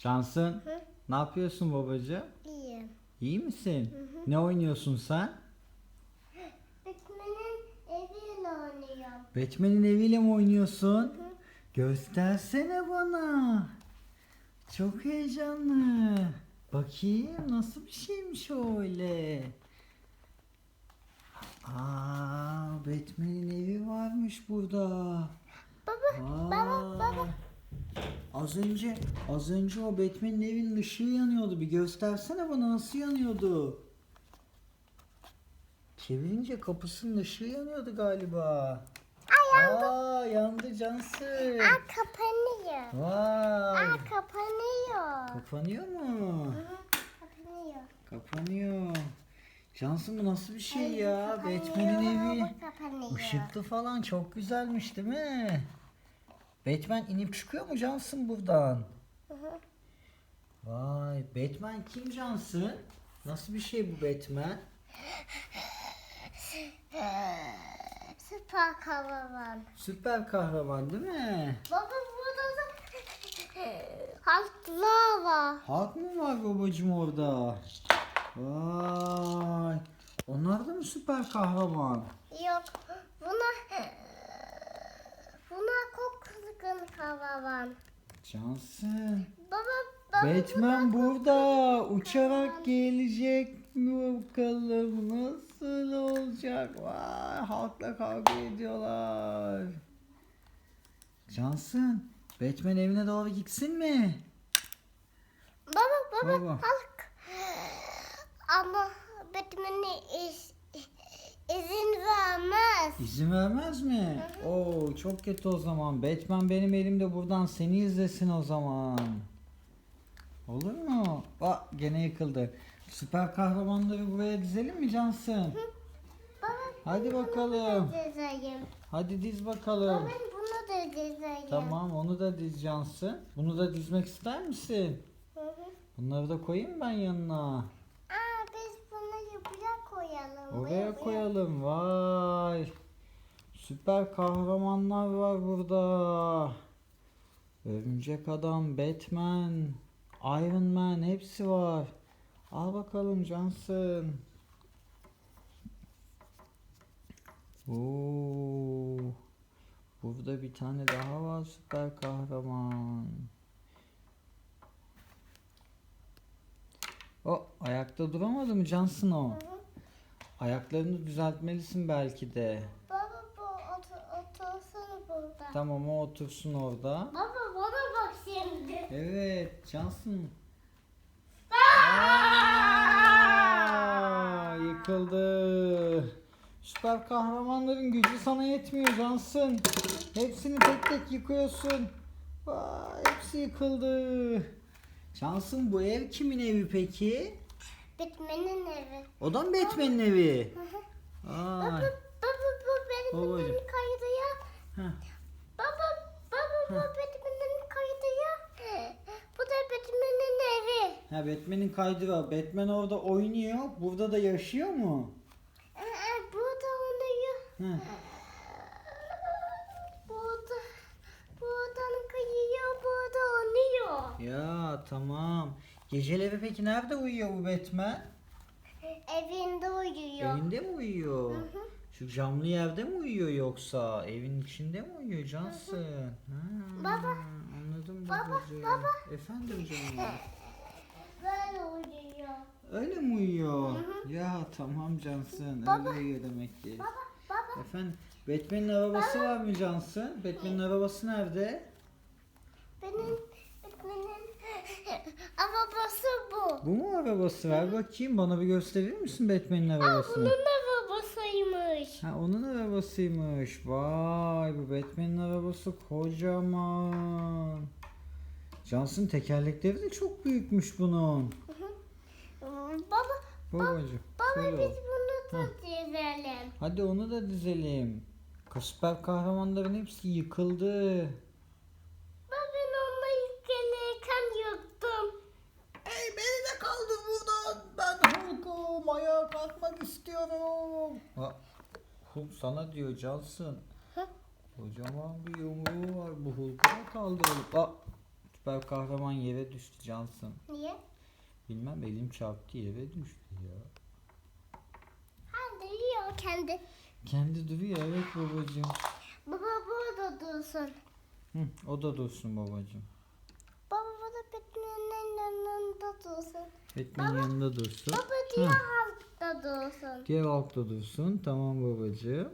Cansın Hı? ne yapıyorsun babacığım? İyiyim. İyi misin? Ne oynuyorsun sen? Batman'in eviyle oynuyorum. Batman'in eviyle mi oynuyorsun? Göstersene bana. Çok heyecanlı. Bakayım nasıl bir şeymiş öyle. Aa, Batman'in evi varmış burada. Baba, baba, Vay. baba. Az önce, az önce o Batman'in evinin ışığı yanıyordu. Bir göstersene bana nasıl yanıyordu. Çevirince kapısının ışığı yanıyordu galiba. Aa, yandı Cansı. Aa kapanıyor. Vay. Aa kapanıyor. Kapanıyor mu? Hı, kapanıyor. Kapanıyor. Cansın bu nasıl bir şey ya? Batman'in evi. kapanıyor. Işıklı falan çok güzelmiş değil mi? Batman inip çıkıyor mu Cansın buradan? Hı hı. Vay Batman kim Cansın? Nasıl bir şey bu Batman? Süper kahraman. Süper kahraman değil mi? Baba burada da halklar var. Halk mı var babacım orada? Vay. Onlar da mı süper kahraman? Yok. Buna kızgın kahraman. Cansın. Baba Batman burada. Uçarak gelecek mi bakalım? Nasıl olacak? Vay halkla kavga ediyorlar. Cansın. Batman evine doğru gitsin mi? baba baba, Baba. halk. Ama Batman'e iz, izin vermez. İzin vermez mi? Oo çok kötü o zaman. Batman benim elimde buradan seni izlesin o zaman. Olur mu? Bak gene yıkıldı. Süper kahramanları buraya dizelim mi Cansın? Baba Hadi bakalım. da dizeyim. Hadi diz Baba bakalım. ben bunu da dizeyim. Tamam onu da diz Cansın. Bunu da dizmek ister misin? Hı hı. Bunları da koyayım ben yanına. Aa biz bunu buraya koyalım. Oraya koyalım. Vay. Süper kahramanlar var burada. Örümcek Adam, Batman, Iron Man hepsi var. Al bakalım Johnson. Oo. Burada bir tane daha var süper kahraman. O ayakta duramadı mı Johnson o? Hı hı. Ayaklarını düzeltmelisin belki de. Baba bu otur, otursana burada. Tamam o otursun orada. Baba bana bak şimdi. Evet Johnson. Aa, yıkıldı. Süper kahramanların gücü sana yetmiyor Johnson. Hepsini tek tek yıkıyorsun. Vay, hepsi yıkıldı. Johnson bu ev kimin evi peki? Batman'in evi. O da mı Batman'in evi? Hı hı. Ay. Baba, baba bu benim Babacığım. benim kaydı ya. Heh. Baba, baba bu Batman'in kaydı ya. Bu da Batman'in evi. Ha Batman'in kaydı var. Batman orada oynuyor. Burada da yaşıyor mu? Ee, burada oynuyor. Hı. Burada, buradan kayıyor, burada oynuyor. Ya tamam. Geceleri peki nerede uyuyor bu Batman? Evinde uyuyor. Evinde mi uyuyor? Hı hı. Şu camlı yerde mi uyuyor yoksa? Evin içinde mi uyuyor Cansın? Ha, Baba. Anladım Baba, babacığım. baba. Efendim canım. Böyle uyuyor. Öyle mi uyuyor? Ya tamam Cansın. Baba. Öyle uyuyor demek ki. Baba, baba. Efendim Batman'in arabası var mı Cansın? Batman'in arabası nerede? Benim, Batman'in arabası bu. Bu mu arabası? Ver bakayım bana bir gösterir misin Batman'in Aa, arabasını? bunun arabasıymış. Ha onun arabasıymış. Vay bu Batman'in arabası kocaman. Johnson tekerlekleri de çok büyükmüş bunun. Baba, Babacığım. baba biz bunu da dizelim. Hadi onu da dizelim. Süper kahramanların hepsi yıkıldı. Baba ben onunla yıkanırken yıktım. Hey beni de kaldır buradan. Ben Hulk'um. Kalkmak istiyorum. Ha, Hulk sana diyor Johnson. Hı? Kocaman bir yumruğu var. Bu Hulk'u da kaldıralım. Aa, Süper kahraman yere düştü Cansın. Niye? Bilmem elim çarptı yere düştü ya. Ha duruyor kendi. Kendi duruyor evet babacığım. Baba burada dursun. Hı, o da dursun babacığım. Baba burada Batman'in yanında dursun. Batman'in yanında dursun. Baba diğer halkta dursun. Diğer altta dursun. Tamam babacığım.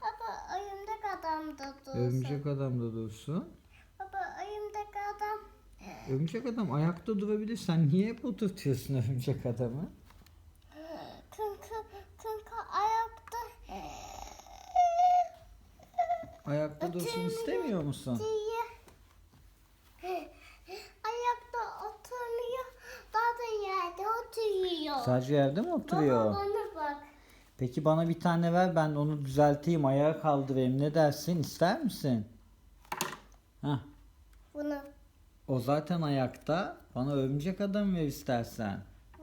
Baba örümcek adam da dursun. Örümcek adam da dursun. Baba örümcek adam. Örümcek adam ayakta durabilir. Sen niye hep oturtuyorsun örümcek adamı? Çünkü, çünkü ayakta Ayakta dursun istemiyor musun? diye ayakta oturuyor. Daha da yerde oturuyor. Sadece yerde mi oturuyor? Baba bana bak. Peki bana bir tane ver ben onu düzelteyim ayağa kaldırayım ne dersin ister misin? Hah Bunu. o zaten ayakta bana örümcek adam ver istersen. Hı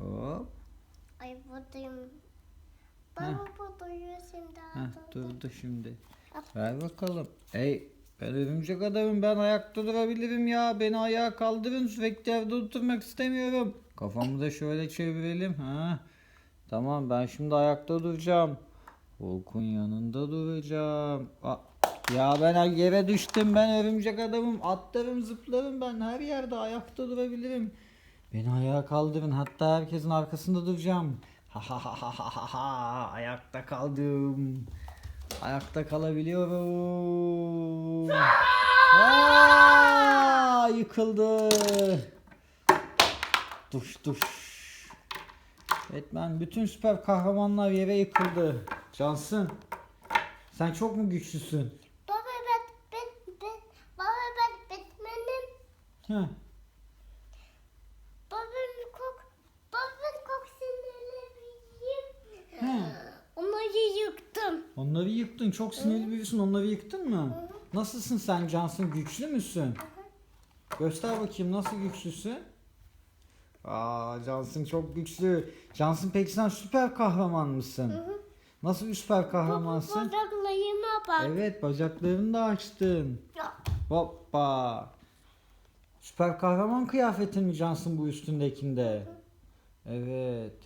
hı. Hop Ay buradayım. Heh. Baba buradayım şimdi. heh, durdu şimdi. Ver bakalım. Ey ben örümcek adamım ben ayakta durabilirim ya beni ayağa kaldırın sürekli evde oturmak istemiyorum. Kafamı da şöyle çevirelim. Ha. Tamam ben şimdi ayakta duracağım. Hulk'un yanında duracağım. Aa, ya ben yere düştüm ben örümcek adamım. Atlarım zıplarım ben her yerde ayakta durabilirim. Beni ayağa kaldırın hatta herkesin arkasında duracağım. Ha ha ha ha ha ha ha ayakta kaldım. Ayakta kalabiliyorum. Aa, yıkıldı. Duş duş. Batman bütün süper kahramanlar yere yıkıldı. Cansın. Sen çok mu güçlüsün? Baba ben ben ben baba ben Batman'im. Heh. Babam kok babam kok sinirliyim. He. Onları yıktım. Onları yıktın. Çok sinirli birisin. Onları yıktın mı? Nasılsın sen Cansın? Güçlü müsün? Göster bakayım nasıl güçlüsün? Aa Cansın çok güçlü. Cansın peki sen süper kahraman mısın? Nasıl bir süper kahramansın? Bacaklarıma bak. Evet bacaklarını da açtın. Ya, Hoppa. Süper kahraman kıyafetin mi Cansın bu üstündekinde? Evet.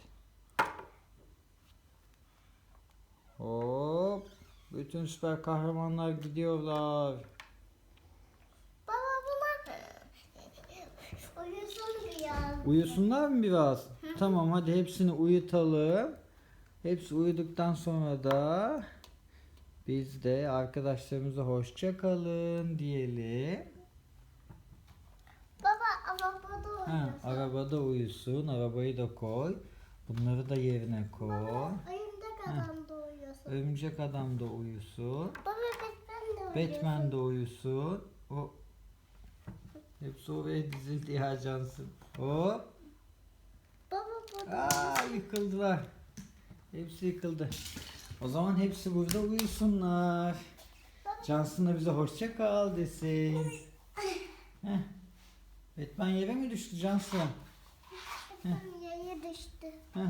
Hop. Bütün süper kahramanlar gidiyorlar. Baba buna uyusun biraz. Uyusunlar mı biraz? Tamam hadi hepsini uyutalım. Hepsi uyuduktan sonra da biz de arkadaşlarımıza hoşça kalın diyelim. Baba arabada Ha, uyusun. arabada uyusun. Arabayı da koy. Bunları da yerine koy. Oyuncak adam da uyusun. Örümcek adam da uyusun. Baba Batman de uyusun. Batman de uyusun. O Hepsi oraya dizildi ya Cansın. Hop. Baba burada. Aa yıkıldılar. Hepsi yıkıldı. O zaman hepsi burada uyusunlar. Cansın da bize hoşça kal desin. Heh. Batman yere mi düştü Cansın? Batman yere düştü. Heh.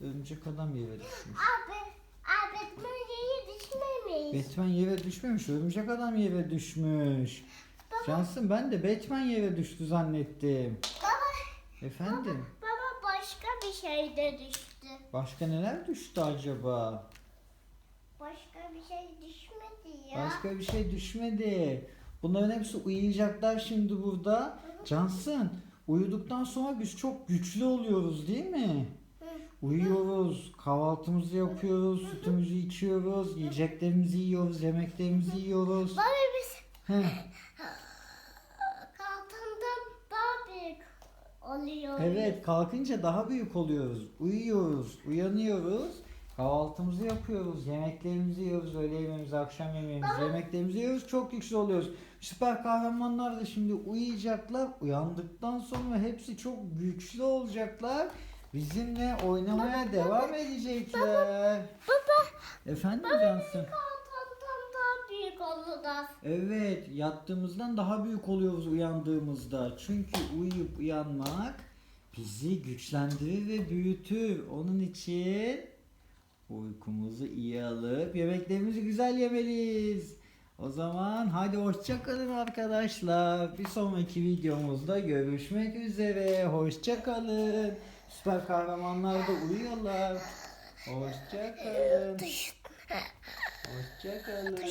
Örümcek adam yere düşmüş. Abi, abi Batman yere düşmemiş. Batman yere düşmemiş. Örümcek adam yere düşmüş. Cansın ben de Batman yere düştü zannettim. Baba, Efendim? baba başka bir şey de düştü. Başka neler düştü acaba? Başka bir şey düşmedi ya. Başka bir şey düşmedi. Bunların hepsi uyuyacaklar şimdi burada. Cansın, uyuduktan sonra biz çok güçlü oluyoruz değil mi? Uyuyoruz, kahvaltımızı yapıyoruz, sütümüzü içiyoruz, yiyeceklerimizi yiyoruz, yemeklerimizi yiyoruz. Baba biz Heh, kalkından daha büyük oluyor. evet, kalkınca daha büyük oluyoruz. Uyuyoruz, uyanıyoruz. Kahvaltımızı yapıyoruz, yemeklerimizi yiyoruz, öğle yemeğimizi, akşam yemeğimizi, yemeklerimizi yiyoruz, çok güçlü oluyoruz. Süper kahramanlar da şimdi uyuyacaklar, uyandıktan sonra hepsi çok güçlü olacaklar. Bizimle oynamaya devam edecekler. Baba Efendim Cansın? kalkından daha büyük olacağız. Evet, yattığımızdan daha büyük oluyoruz uyandığımızda. Çünkü uyuyup uyanmak bizi güçlendirir ve büyütür. Onun için uykumuzu iyi alıp yemeklerimizi güzel yemeliyiz. O zaman hadi hoşça kalın arkadaşlar. Bir sonraki videomuzda görüşmek üzere. Hoşça kalın. Süper kahramanlar da uyuyorlar. Hoşça kalın. Hoşça kalın.